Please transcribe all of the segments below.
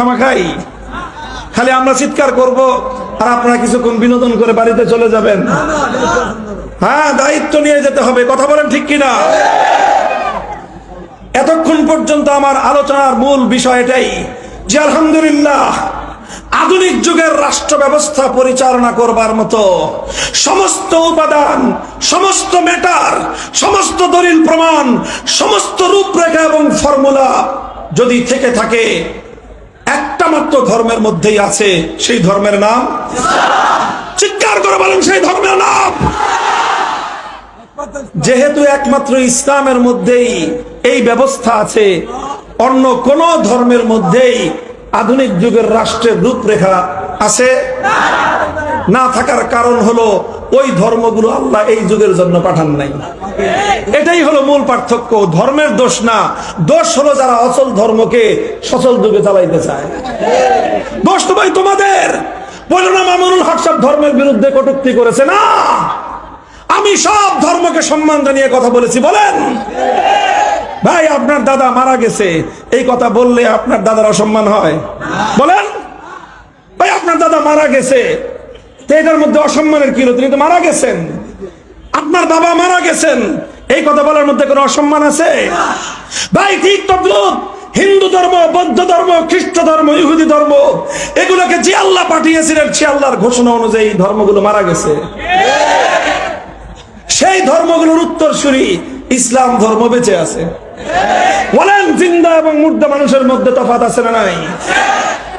খামাখাই। খালি আমরা চিৎকার করব, আর আপনারা কিছুক্ষণ বিনোদন করে বাড়িতে চলে যাবেন। হ্যাঁ দায়িত্ব নিয়ে যেতে হবে, কথা বলেন ঠিক কিনা? এতক্ষণ পর্যন্ত আমার আলোচনার মূল বিষয় এটাই যে আলহামদুলিল্লাহ, আধুনিক যুগের রাষ্ট্র ব্যবস্থা পরিচালনা করবার মতো সমস্ত উপাদান, সমস্ত মেটার সমস্ত দলিল প্রমাণ, সমস্ত রূপরেখা এবং ফর্মুলা যদি থেকে থাকে একটা মাত্র ধর্মের মধ্যেই আছে সেই ধর্মের নাম। চিৎকার করে বলেন সেই ধর্মের নাম। যেহেতু একমাত্র ইসলামের মধ্যেই এই ব্যবস্থা আছে, অন্য কোন ধর্মের মধ্যেই আধুনিক যুগের রাষ্ট্রের রূপরেখা আছে। না থাকার কারণ হলো ওই ধর্মগুলো আল্লাহ এই যুগের জন্য পাঠান নাই। এটাই হলো মূল পার্থক্য, ধর্মের দোষ না। দোষ হলো যারা অচল ধর্মকে সচল যুগে চালাইতে চায়। দোষ তো ভাই তোমাদের। ধর্মের বিরুদ্ধে কটুক্তি করেছে না? আমি সব ধর্মকে সম্মান জানিয়ে কথা বলেছি, বলেন। ভাই, আপনার দাদা মারা গেছে। এই কথা বললে আপনার দাদার অসম্মান হয়। বলেন। ভাই, আপনার দাদা মারা গেছে। এটার মধ্যে অসম্মানের কি হলো? তিনি তো মারা গেছেন। আপনার বাবা মারা গেছেন। এই কথা বলার মধ্যে কোনো অসম্মান আছে? ভাই, ঠিক তদ্রুপ। হিন্দু ধর্ম, বৌদ্ধ ধর্ম, খ্রিস্ট ধর্ম, ইহুদি ধর্ম, এগুলোকে যে আল্লাহ পাঠিয়েছিলেন, সে আল্লাহর ঘোষণা অনুযায়ী ধর্মগুলো মারা গেছে। সেই ধর্মগুলোর উত্তরসূরি ইসলাম ধর্ম বেঁচে আছে। বলেন, জিন্দা এবং মুর্দা মানুষের মধ্যে তফাত আছে না নাই?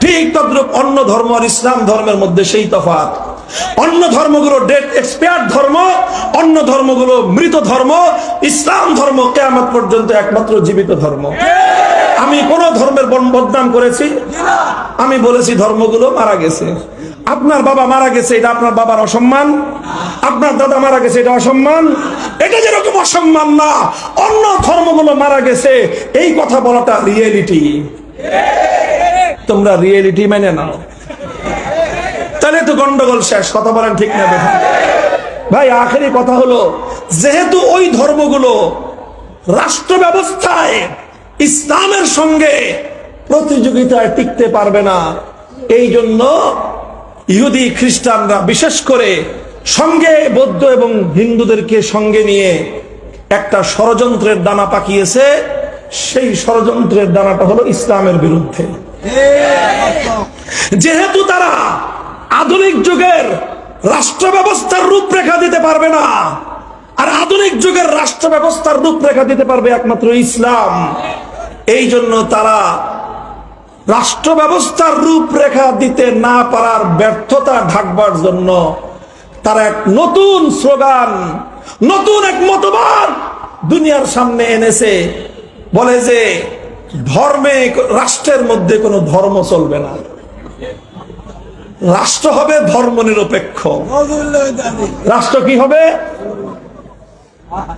ঠিক তদ্রুপ অন্য ধর্ম আর ইসলাম ধর্মের মধ্যে সেই তফাত অন্য ধর্মগুলো ডেট এক্সপায়ার ধর্ম, অন্য ধর্মগুলো মৃত ধর্ম, ইসলাম ধর্ম কেয়ামত পর্যন্ত একমাত্র জীবিত ধর্ম। আমি কোন ধর্মের বদনাম করেছি, আমি বলেছি ধর্মগুলো মারা গেছে। আপনার বাবা মারা গেছে, এটা আপনার বাবার অসম্মান। আপনার দাদা মারা গেছে, এটা অসম্মান। এটা যেরকম অসম্মান না, অন্য ধর্মগুলো মারা গেছে, এই কথা বলাটা রিয়েলিটি তোমরা রিয়েলিটি মেনে নাও। তাহলে তো গন্ডগোল শেষ, কথা বলেন ঠিক না বেঠা ভাই, আখেরি কথা হলো, যেহেতু ওই ধর্মগুলো রাষ্ট্র ব্যবস্থায় ইসলামের সঙ্গে প্রতিযোগিতায় টিকতে পারবে না, এই জন্য ইহুদি, খ্রিস্টানরা বিশেষ করে সঙ্গে বৌদ্ধ এবং হিন্দুদেরকে সঙ্গে নিয়ে একটা ষড়যন্ত্রের দানা পাকিয়েছে। সেই ষড়যন্ত্রের দানাটা হলো ইসলামের বিরুদ্ধে। যেহেতু তারা আধুনিক যুগের রাষ্ট্র ব্যবস্থার রূপরেখা দিতে পারবে না, আর আধুনিক যুগের রাষ্ট্র ব্যবস্থার রূপরেখা দিতে পারবে একমাত্র ইসলাম। এই জন্য তারা রাষ্ট্র ব্যবস্থার রূপরেখা দিতে না পারার ব্যর্থতা ঢাকবার জন্য তারা এক নতুন স্লোগান, নতুন এক মতবাদ দুনিয়ার সামনে এনেছে। বলে যে ধর্মে, রাষ্ট্রের মধ্যে কোনো ধর্ম চলবে না। রাষ্ট্র হবে ধর্ম নিরপেক্ষ রাষ্ট্র কি হবে?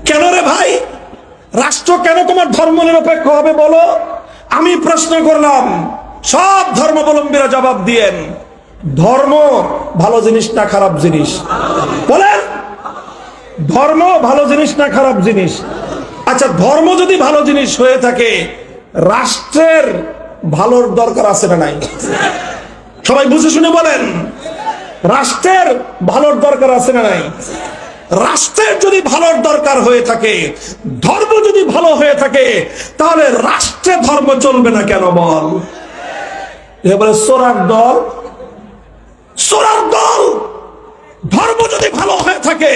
কেন রে ভাই? রাষ্ট্র কেন তোমার ধর্ম নিরপেক্ষ হবে বলো? আমি প্রশ্ন করলাম, সব ধর্মাবলম্বীরা জবাব দিয়েন, ধর্ম ভালো জিনিস না খারাপ জিনিস? বলেন, ধর্ম ভালো জিনিস না খারাপ জিনিস? আচ্ছা ধর্ম যদি ভালো জিনিস হয়ে থাকে রাষ্ট্রের ভালোর দরকার আছে না নাই? সবাই বুঝে শুনে বলেন, রাষ্ট্রের ভালোর দরকার আছে না নাই? রাষ্ট্রের যদি ভালোর দরকার হয়ে থাকে, ধর্ম যদি ভালো হয়ে থাকে, তাহলে রাষ্ট্রে ধর্ম চলবে না কেন বল? এবারে সোরার দল সোরার দল! ধর্ম যদি ভালো হয়ে থাকে,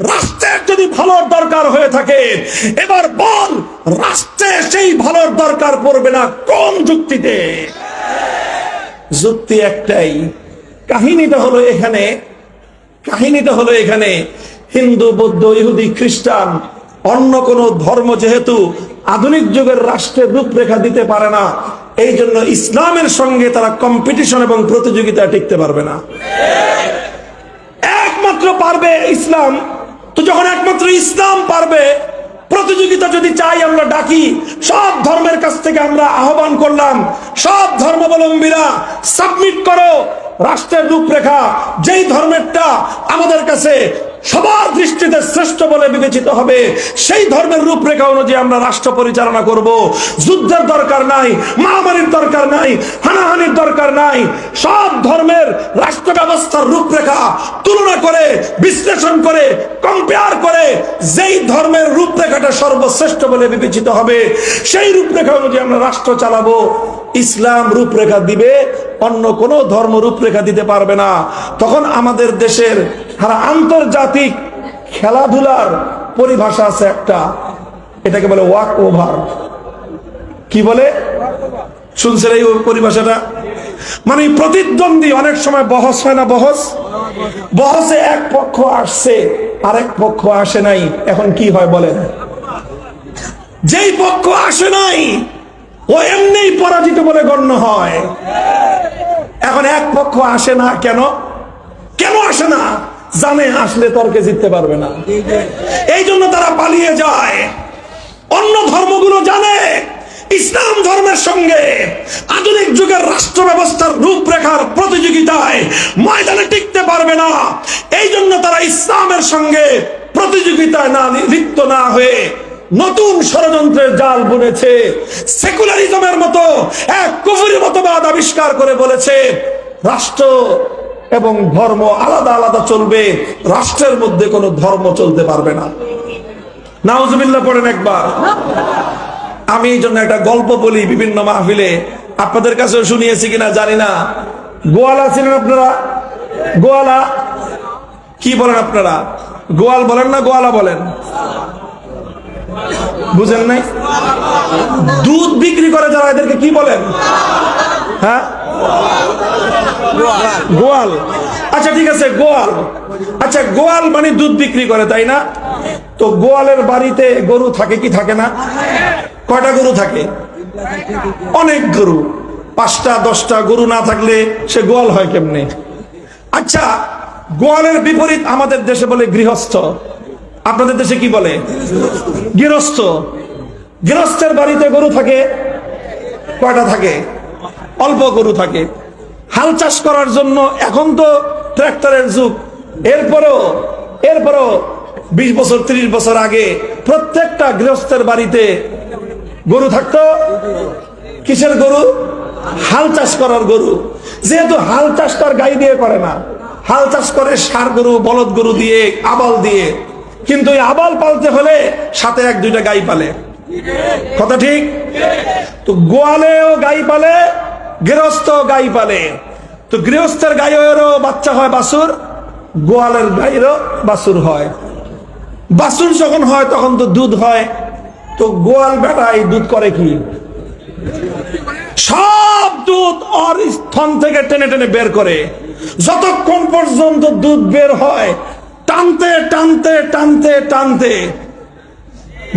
রাষ্ট্রের যদি ভালোর দরকার হয়ে থাকে, এবার বল, রাষ্ট্রে সেই ভালোর দরকার পড়বে না কোন যুক্তিতে? যুক্তি একটাই, কাহিনীটা হলো এখানে, কাহিনীটা হলো এখানে, হিন্দু, বৌদ্ধ, ইহুদি, খ্রিস্টান, অন্য কোন ধর্ম যেহেতু আধুনিক যুগের রাষ্ট্রের রূপরেখা দিতে পারে না এই জন্য ইসলামের সঙ্গে তারা কম্পিটিশন এবং প্রতিযোগিতা টিকতে পারবে না। একমাত্র পারবে ইসলাম। তো যখন একমাত্র ইসলাম পারবে, প্রতিযোগিতা যদি চাই আমরা ডাকি, সব ধর্মের কাছ থেকে আমরা আহ্বান করলাম। সব ধর্মাবলম্বীরা সাবমিট করো। রাষ্ট্রের রূপরেখা, যেই ধর্মেরটা আমাদের কাছে সবার দৃষ্টিতে শ্রেষ্ঠ বলে বিবেচিত হবে। সেই ধর্মের রূপরেখা অনুযায়ী আমরা রাষ্ট্র পরিচালনা করব। যুদ্ধের দরকার নাই মহামারীর দরকার নাই, হানাহানির দরকার নাই। সব ধর্মের রাষ্ট্র ব্যবস্থার রূপরেখা তুলনা করে, বিশ্লেষণ করে কম্পেয়ার করে যেই ধর্মের রূপরেখাটা সর্বশ্রেষ্ঠ বলে বিবেচিত হবে, সেই রূপরেখা অনুযায়ী আমরা রাষ্ট্র চালাবো। ইসলাম রূপরেখা দিবে, অন্য কোনো ধর্ম রূপরেখা দিতে পারবে না। তখন আমাদের দেশের আন্তর্জাতিক খেলাধুলার পরিভাষা আছে একটা। এটাকে বলে ওয়াক ওভার। কি বলে? শুনছেন এই পরিভাষাটা? মানে প্রতিদ্বন্দ্বী অনেক সময় বহস হয় না বহস? বহসে এক পক্ষ আসছে, আরেক পক্ষ আসে নাই। এখন কি হয় বলেন? যেই পক্ষ আসে নাই ও এমনিই পরাজিত বলে গণ্য হয়। এখন এক পক্ষ আসে না, কেন? কেন আসে না? জানে, আসলে তর্কে জিততে পারবে না। এই জন্য তারা পালিয়ে যায়। অন্য ধর্মগুলো জানে, ইসলাম ধর্মের সঙ্গে আধুনিক যুগের রাষ্ট্র ব্যবস্থার রূপরেখার প্রতিযোগিতায় ময়দানে টিকতে পারবে না। এই জন্য তারা ইসলামের সঙ্গে প্রতিযোগিতায় না লিপ্ত না হয়ে নতুন ষড়যন্ত্রের জাল বুনেছে। সেকুলারিজমের মতো, এক কুফুরি মতবাদ আবিষ্কার করে বলেছে, রাষ্ট্র এবং ধর্ম আলাদা আলাদা চলবে, রাষ্ট্রের মধ্যে কোনো ধর্ম চলতে পারবে না। নাউজুবিল্লাহ পড়েন একবার। আমি এই জন্য একটা গল্প বলি বিভিন্ন মাহফিলে। আপনাদের কাছে শুনিয়েছি কিনা জানি না। গোয়ালা ছিলেন আপনারা? গোয়ালা? কি বলেন আপনারা? গোয়াল বলেন না গোয়ালা বলেন? বুঝেন নাই? দুধ বিক্রি করে যারা এদেরকে কি বলেন? হ্যাঁ? গোয়াল। আচ্ছা ঠিক আছে, গোয়াল। আচ্ছা গোয়াল মানে দুধ বিক্রি করে, তাই না? তো গোয়ালের বাড়িতে গরু থাকে কি থাকে না? কয়টা গরু থাকে? অনেক গরু। পাঁচটা, দশটা গরু না থাকলে সে গোয়াল হয় কেমনে? আচ্ছা গোয়ালের বিপরীত আমাদের দেশে বলে গৃহস্থ। আপনাদের দেশে কি বলে? গৃহস্থ। গৃহস্থের বাড়িতে গরু থাকে, কয়টা থাকে? অল্প গরু থাকে। হাল চাষ করার জন্য এখন তো ট্র্যাক্টরের যুগ। এরপরেও এরপরেও বিশ বছর, ত্রিশ বছর আগে প্রত্যেকটা গৃহস্থের বাড়িতে গরু থাকতো। কিসের গরু? হাল চাষ করার গরু। যেহেতু হাল চাষ তার গাই দিয়ে করে না, হাল চাষ করে সার গরু, বলদ গরু দিয়ে, আবাল দিয়ে কিন্তু এই আবাল পালতে হলে সাথে এক দুইটা গাই পালে। কথা ঠিক? তো গোয়ালেও গাই পালে গৃহস্থ গাই পালে। তো গৃহস্থের গাইয়েরও বাচ্চা হয় বাসুর, গোয়ালের গাইয়েরও বাসুর হয়। বাসুর যখন হয়, তখন তো দুধ হয়। তো গোয়াল এই দুধ করে কি? সব দুধ ওর স্থন থেকে টেনে টেনে বের করে। যতক্ষণ পর্যন্ত দুধ বের হয় টানতে টানতে টানতে টানতে।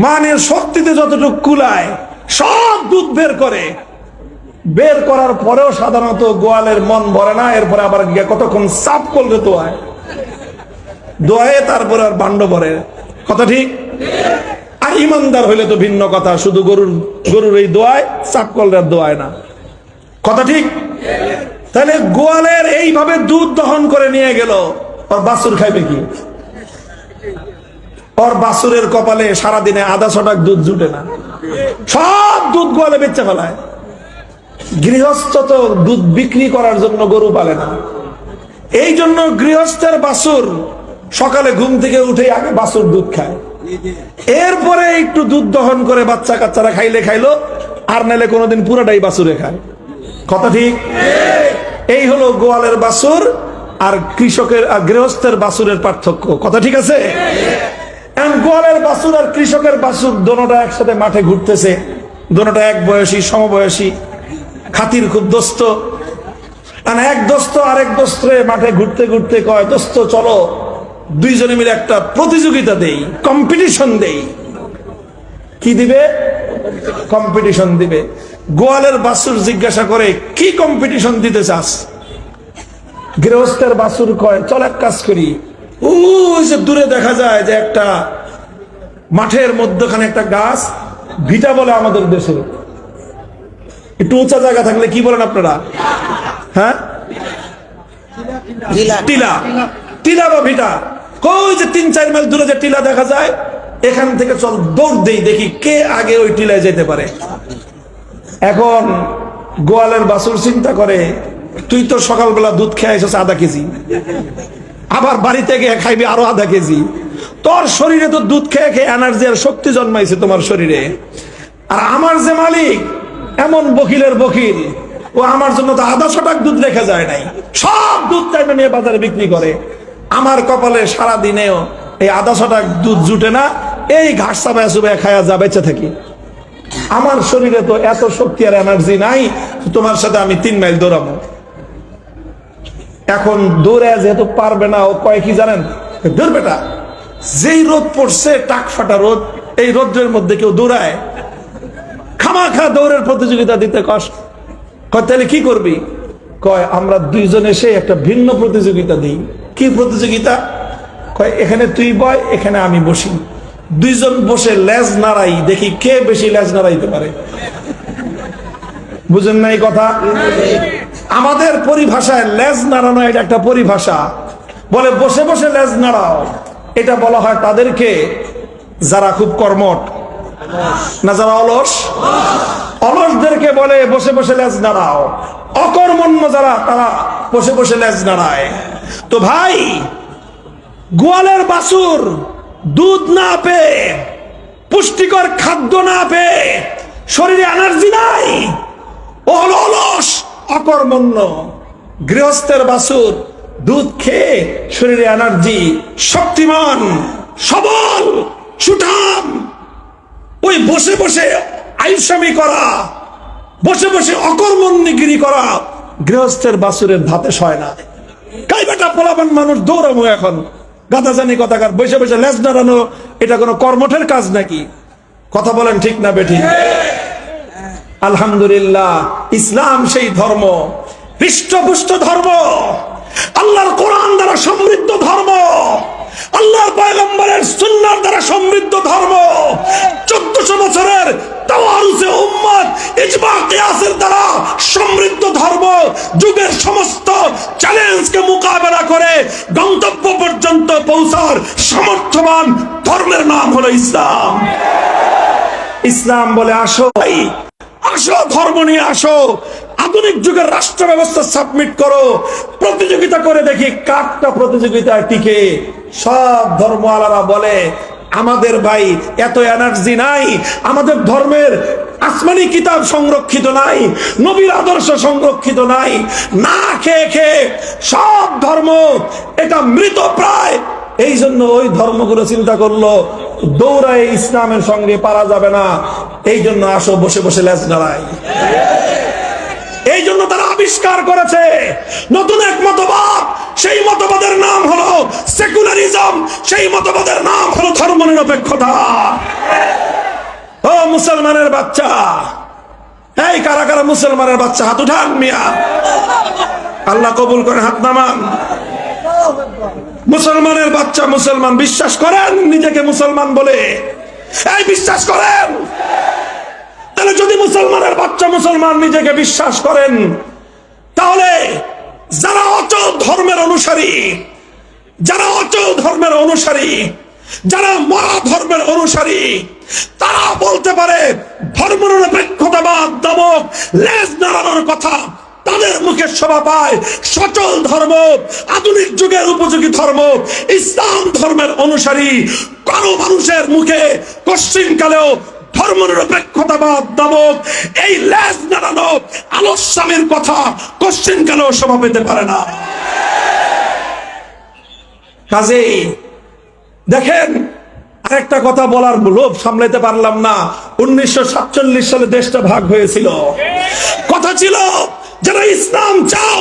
মানের শক্তিতে যতটুকু কুলায়, সব দুধ বের করে। বের করার পরেও সাধারণত গোয়ালের মন ভরে না, এরপরে আবার কতক্ষণ সাফ করলে দোয়ায় দোয়ায় তারপরে আর বান্ড ভরে। কথা ঠিক? আর ইমানদার হইলে তো ভিন্ন কথা, শুধু গরুর গরুর এই দোয়ায়, সাফ করলে আর দোয়ায় না। কথা ঠিক? তাহলে গোয়ালের এইভাবে দুধ দহন করে নিয়ে গেল, আর বাছুর খাইবে কি? ওর বাছুরের কপালে সারাদিনে আধা ছটাক দুধ জুটে না। সব দুধ গোয়ালে বেচে ফেলায়। গৃহস্থ তো দুধ বিক্রি করার জন্য গরু পালে না। এই জন্য গৃহস্থের বাছুর সকালে ঘুম থেকে উঠে আগে বাছুর দুধ খায়। এরপরে একটু দুধ দহন করে বাচ্চা কাচ্চারা খাইলে খাইলো, আর নাইলে কোনোদিন পুরাটাই বাছুরে খায়। কথা ঠিক? এই হলো গোয়ালের বাছুর আর কৃষকের আর গৃহস্থের বাছুরের পার্থক্য। কথা ঠিক আছে? গোয়ালের বাসুর আর কৃষকের বাসুর দোনোটা একসাথে মাঠে ঘুরতেছে। দোনোটা এক বয়সী, সমবয়সী। খাতির খুব দোস্ত। আর এক দোস্ত আরেক দোস্তরে মাঠে ঘুরতে ঘুরতে কয়, দোস্ত, চলো, দুইজনে মিলে একটা প্রতিযোগিতা দেই কম্পিটিশন দেই। কি দিবে? কম্পিটিশন দিবে। গোয়ালের বাসুর জিজ্ঞাসা করে, কি কম্পিটিশন দিতে চাস? গৃহস্থের বাসুর কয়, চল এক কাজ করি ওই যে দূরে দেখা যায় যে একটা মাঠের মধ্যখানে একটা গাছ ভিটা বলে আমাদের দেশে। একটু উঁচা জায়গা থাকলে কি বলেন আপনারা? হ্যাঁ? টিলা। টিলা। বা ভিটা। কই যে তিন চার মাইল দূরে যে টিলা দেখা যায় এখান থেকে চল দৌড় দেই দেখি কে আগে ওই টিলায় যেতে পারে। এখন গোয়ালের বাসুর চিন্তা করে তুই তো সকালবেলা দুধ খেয়ে আইসস আধা কেজি। আবার বাড়িতে গিয়ে খাইবি আরও আধা কেজি। তোর শরীরে তো দুধ খেয়ে খেয়ে এনার্জি আর শক্তি জন্মাইছে তোমার শরীরে। আর আমার যে মালিক, এমন বকিলের বকিল, ও আমার জন্য তো আধা শতাক দুধ রেখে যায় নাই। সব দুধ টাইমে নিয়ে বাজারে বিক্রি করে। আমার কপালে সারা দিনেও এই আধা শতাক দুধ জুটে না, এই ঘাস চাবায় চুবায় খায়া যা বেঁচে থাকি। আমার শরীরে তো এত শক্তি আর এনার্জি নাই তোমার সাথে আমি তিন মাইল দৌড়াবো। এখন দৌড়ে যেহেতু পারবে না, ও কয় কি জানেন? দৌড় বেটা, যেই রোদ পড়ছে, টাক ফাটা রোদ, এই রোদ্রের মধ্যে কেউ দৌড়ায়। খামাখা দৌড়ের প্রতিযোগিতা দিতে কষ্ট। কয়, তাহলে কি করবি? কয়, আমরা দুইজন এসে একটা ভিন্ন প্রতিযোগিতা দিই। কি প্রতিযোগিতা? কয়, এখানে তুই বয়, এখানে আমি বসি। দুইজন বসে লেজ নাড়াই, দেখি কে বেশি লেজ নাড়াইতে পারে। বুঝেন না এই কথা? আমাদের পরিভাষায় লেজ নাড়ানো এটা একটা পরিভাষা। বলে বসে বসে লেজ নাড়াও। এটা বলা হয় তাদেরকে যারা খুব কর্মট না যারা অলস? অলসদেরকে বলে বসে বসে লেজ নাড়াও। অকর্মণ্য যারা, তারা বসে বসে লেজ নাড়ায়। তো ভাই, গোয়ালের বাসুর দুধ না পেয়ে, পুষ্টিকর খাদ্য না পেয়ে, শরীরে এনার্জি নাই অলস। অকর্মণ্য, গৃহস্থের বাসুর দুধ খেয়ে শরীরে এনার্জি, শক্তিমান, সবল, সুঠাম। ওই বসে বসে আইসামি করা, বসে বসে অকর্মণ্যগিরি করা গৃহস্থের বাসুরের ধাতে সয় না। কাই বেটা পোলাপান মানুষ, দৌড়াবো এখন। গাদা জানি কথাকার, বসে বসে লেজ নাড়ানো, এটা কোনো কর্মঠের কাজ নাকি? কথা বলেন ঠিক না বেঠিক? আলহামদুলিল্লাহ, ইসলাম সেই ধর্ম, হৃষ্টপুষ্ট ধর্ম, আল্লাহর কোরআন দ্বারা সমৃদ্ধ ধর্ম, আল্লাহর পয়গম্বরের সুন্নার দ্বারা সমৃদ্ধ ধর্ম। চোদ্দশো বছরের তাওয়ারুসে উম্মত, ইজমা কিয়াসের দ্বারা সমৃদ্ধ ধর্ম, যুগের সমস্ত চ্যালেঞ্জকে মোকাবেলা করে গন্তব্য পর্যন্ত পৌঁছার সমর্থবান ধর্মের নাম হলো ইসলাম। ইসলাম বলে আসো। আসো, ধর্ম নিয়ে আসো। আধুনিক যুগের রাষ্ট্র ব্যবস্থা সাবমিট করো। প্রতিযোগিতা করে দেখি কাকটা প্রতিযোগিতায় টিকে। সব ধর্ম আলারা বলে, আমাদের ভাই এত এনার্জি নাই, আমাদের ধর্মের আসমানি কিতাব সংরক্ষিত নাই, নবীর আদর্শ সংরক্ষিত নাই। না খেয়ে খেয়ে সব ধর্ম, এটা মৃত প্রায়। এই জন্য ওই ধর্মগুলো চিন্তা করল দৌড়ায় ইসলামের সঙ্গে পারা যাবে না। এই জন্য আসো, বসে বসে লেজ নাড়াই। এই জন্য তারা আবিষ্কার করেছে। নতুন এক মতবাদ, সেই মতবাদের নাম হলো সেকুলারিজম। সেই মতবাদের নাম হলো ধর্ম নিরপেক্ষতা ও মুসলমানের বাচ্চা, এই কারা কারা মুসলমানের বাচ্চা, হাত উঠান মিয়া। আল্লাহ কবুল করেন, হাত নামান। মুসলমানের বাচ্চা মুসলমান, বিশ্বাস করেন? নিজেকে মুসলমান বলে। এই বিশ্বাস করেন? তাহলে যদি মুসলমানের বাচ্চা মুসলমান নিজেকে বিশ্বাস করেন, তাহলে যারা অচল ধর্মের অনুসারী, যারা অচল ধর্মের অনুসারী, যারা মরা ধর্মের অনুসারী, তারা বলতে পারে ধর্ম নিরপেক্ষতাবাদ দামক লেজ নাড়ানোর কথা। তাদের মুখে শোভা পায়। সচল ধর্ম, আধুনিক যুগের উপযোগী ধর্ম, ইসলাম ধর্মের অনুসারী। কোন মানুষের মুখে কশ্চিন কালেও ধর্ম নিরপেক্ষতাবাদ নামক এই লেজ নাড়ানো কথা শোভা পেতে পারে না। কাজেই দেখেন, আরেকটা কথা বলার লোভ সামলাতে পারলাম না। উনিশশো সাতচল্লিশ সালে দেশটা ভাগ হয়েছিল। কথা ছিল যারা ইসলাম চাও,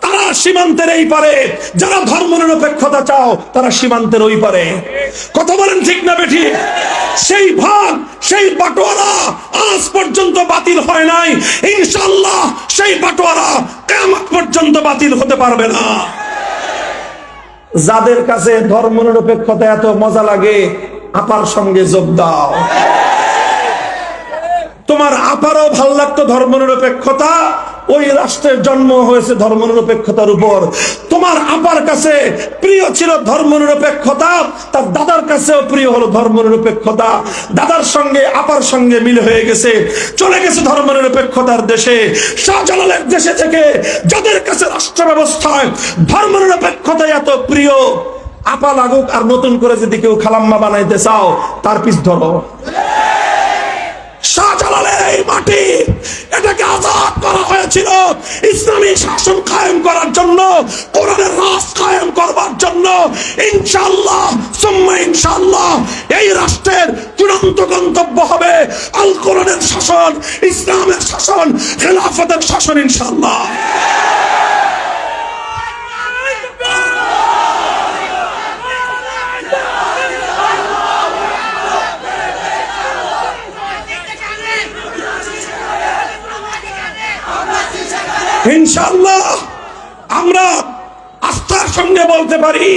তারা সীমান্তের এই পারে। যারা ধর্ম নিরপেক্ষতা চাও, তারা সীমান্তের ওই পারে। কথা বলেন ঠিক না বেঠি? সেই ভাগ, সেই বাটোয়ারা আজ পর্যন্ত বাতিল হয় নাই। ইনশাল্লাহ সেই বাটোয়ারা কেমন পর্যন্ত বাতিল হতে পারবে না। যাদের কাছে ধর্ম নিরপেক্ষতা এত মজা লাগে, আপার সঙ্গে যোগ দাও। তোমার আপারও ভালো লাগতো ধর্ম নিরপেক্ষতা ওই রাষ্ট্রের জন্ম হয়েছে ধর্ম নিরপেক্ষতার উপর। তোমার আপার কাছে প্রিয় ছিল ধর্ম নিরপেক্ষতা তার দাদার কাছেও প্রিয় হলো ধর্ম নিরপেক্ষতা দাদার সঙ্গে, আপার সঙ্গে মিল হয়ে গেছে। চলে গেছে ধর্ম নিরপেক্ষতার দেশে। শাহজালালের দেশে থেকে যাদের কাছে রাষ্ট্র ব্যবস্থায় ধর্ম নিরপেক্ষতা এত প্রিয়, আপা লাগুক আর নতুন করে যদি কেউ খালাম্মা বানাইতে চাও, তার পিছ ধরো। শাহজালালের এই মাটি এটাকে আজাদ করা হয়েছিল ইসলামী শাসন কায়েম করার জন্য, কোরআনের কায়েম করবার জন্য। ইনশাআল্লাহ, সুম্মা ইনশাআল্লাহ, এই রাষ্ট্রের চূড়ান্ত গন্তব্য হবে আল কোরআনের শাসন, ইসলামের শাসন, খেলাফতের শাসন ইনশাআল্লাহ। ইনশাআল্লাহ, আমরা আস্থার সঙ্গে বলতে পারি,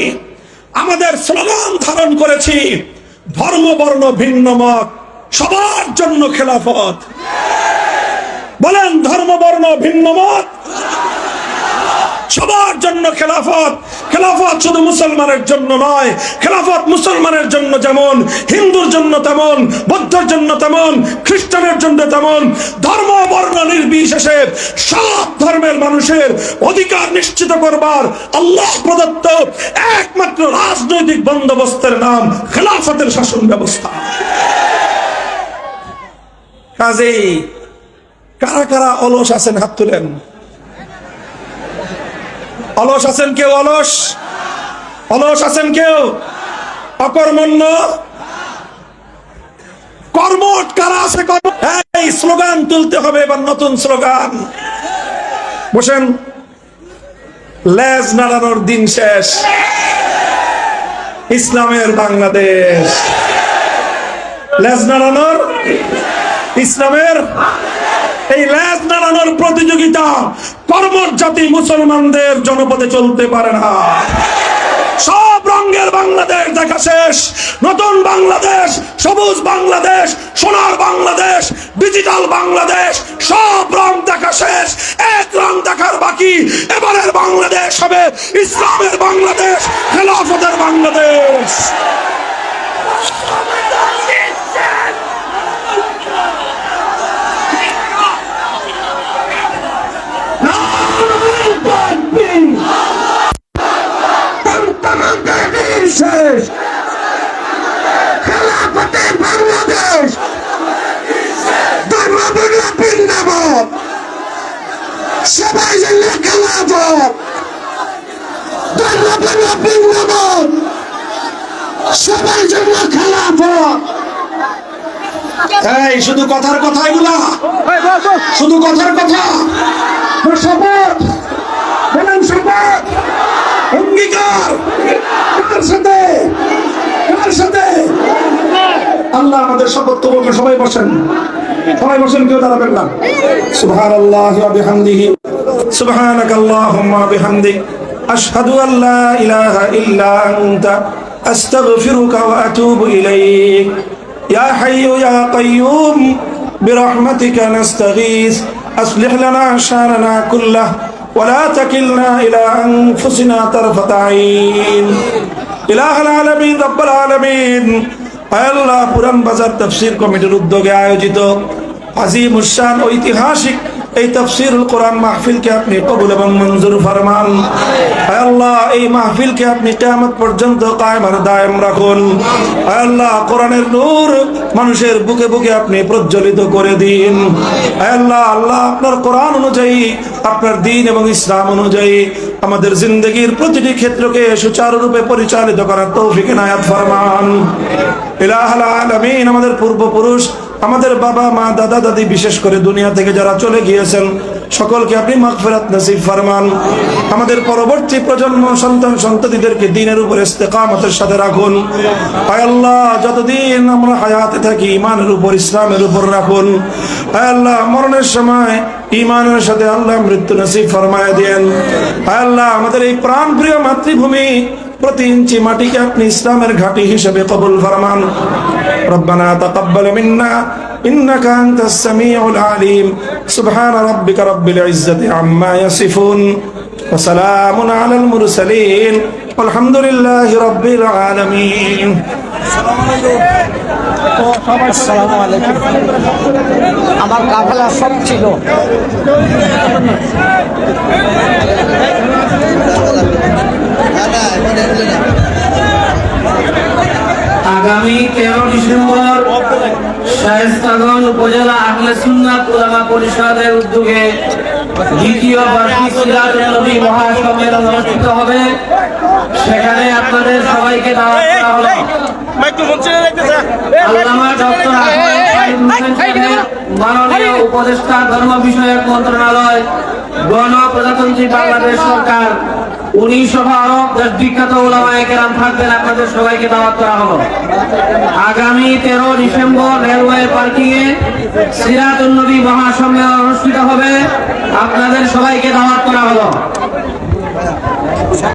আমাদের স্লোগান ধারণ করেছি, ধর্ম, বর্ণ, ভিন্ন মত, সবার জন্য খেলাফত। বলেন, ধর্ম, বর্ণ, ভিন্ন মত, সবার জন্য খেলাফত। খেলাফত শুধু মুসলমানের জন্য নয়, খেলাফত মুসলমানের জন্য যেমন, হিন্দুর জন্য তেমন, বৌদ্ধের জন্য তেমন, খ্রিস্টানের জন্য তেমন, ধর্ম, বর্ণ নির্বিশেষে সব ধর্মের মানুষের অধিকার নিশ্চিত করবার আল্লাহ প্রদত্ত একমাত্র রাজনৈতিক বন্দোবস্তের নাম খেলাফতের শাসন ব্যবস্থা। কাজেই কারা কারা অলস আছেন হাত তুলেন? অলস আছেন কেউ অলস? অলস আছেন কেউ? অকর্মণ্য? কর্মট কারা আছে এই স্লোগান তুলতে হবে এবার নতুন স্লোগান। বসেন। লেজ নাড়ানোর দিন শেষ। ইসলামের বাংলাদেশ। লেজ নাড়ানোর ইসলামের এই লেজ নাড়ানোর প্রতিযোগিতা কর্মর জাতি মুসলমানদের জনপদে চলতে পারে না। সব রঙের বাংলাদেশ দেখা শেষ। নতুন বাংলাদেশ, সবুজ বাংলাদেশ, সোনার বাংলাদেশ, ডিজিটাল বাংলাদেশ, সব রং দেখা শেষ। এক রং দেখার বাকি। এবারের বাংলাদেশ হবে ইসলামের বাংলাদেশ, খেলাফতের বাংলাদেশ শেষ খেলাফতে বাংলাদেশ বৃন্দাবন সবাই জন্য খেলাফত ধর্মবর্ণ সবাই জন্য খেলাফত এই শুধু কথার কথা এগুলা। শুধু কথার কথা। শপথ। বলেন শপথ। অঙ্গীকার। কার সাথে? কার সাথে? আল্লাহ আমাদের শপথ কবুল সবাই বসেন সবাই বসেন কেউ দাঁড়াবেন না সুবহান আল্লাহ বিহামদিহি সুবহানাক আল্লাহুম্মা বিহামদিক আশহাদু আন লা ইলাহা ইল্লা আনতা আস্তাগফিরুকা ওয়া আতুবু ইলাইক يا حي يا قيوم برحمتك نستغيث أصلح لنا شاننا كله ولا تكلنا إلى أنفسنا طرفة عين إله العالمين رب العالمين আল্লাহ পুরান বাজার তফসির কমিটির উদ্যোগে আয়োজিত আজিম উসান ঐতিহাসিক এই তফসিরুল কোরআন মাহফিলকে আপনি কবুল এবং মঞ্জুর ফরমান। আল্লাহ, এই মাহফিলকে আপনি কিয়ামত পর্যন্ত কায়েম আর দায়েম রাখুন। আল্লাহ, কোরআনের নূর মানুষের বুকে বুকে আপনি প্রজ্বলিত করে দিন। আল্লাহ আল্লাহ আপনার কোরআন অনুযায়ী, আপনার দিন এবং ইসলাম অনুযায়ী আমাদের জিন্দগির প্রতিটি ক্ষেত্রকে সুচারুরূপে পরিচালিত করার তৌফিক নায়াত ফরমান। ইলাহাল আলামিন, আমাদের পূর্বপুরুষ আমাদের বাবা, মা, দাদা, দাদি, বিশেষ করে দুনিয়া থেকে যারা চলে গিয়েছেন, সকলকে আপনি মাগফিরাত নসিব ফরমান। আমাদের পরবর্তী প্রজন্ম, সন্তান, সন্ততিদেরকে দিনের উপর ইস্তেকামতের সাথে রাখুন। আয় আল্লাহ, যতদিন আমরা হায়াতে থাকি ইমানের উপর, ইসলামের উপর রাখুন। আয় আল্লাহ, মরণের সময় ইমানের সাথে আল্লাহ মৃত্যু নসিব ফরমায় দেন। আয় আল্লাহ, আমাদের এই প্রাণ প্রিয় মাতৃভূমি প্রতি ইঞ্চি মাটিকে আপনি ইসলামের ঘাঁটি হিসেবে কবুল ফরমান ربنا تقبل منا إنك أنت السميع العليم سبحان ربك رب العزة عما يصفون وسلام على المرسلين والحمد لله رب العالمين আমার কাফেলা সব ছিল। আগামী তেরো ডিসেম্বর শায়েস্তাগঞ্জ উপজেলা আহলে সুন্নাত উলামা পরিষদের উদ্যোগে দ্বিতীয় বার্ষিক সিরাজুল নবী মহাসম্মেলন অনুষ্ঠিত হবে। সেখানে আপনাদের সবাইকে দাওয়াত করা হলো। আল্লামা ডক্টর মাননীয় উপদেষ্টা ধর্ম বিষয়ক মন্ত্রণালয় গণ প্রজাতন্ত্রী বাংলাদেশ সরকার উনি সহ আরও বিখ্যাত ওলামায়ে কেরাম থাকবেন আপনাদের সবাইকে দাওয়াত করা হলো। আগামী তেরো ডিসেম্বর রেলওয়ে পার্কিং এ সিরাতুল নবী মহাসম্মেলন অনুষ্ঠিত হবে। আপনাদের সবাইকে দাওয়াত করা হলো।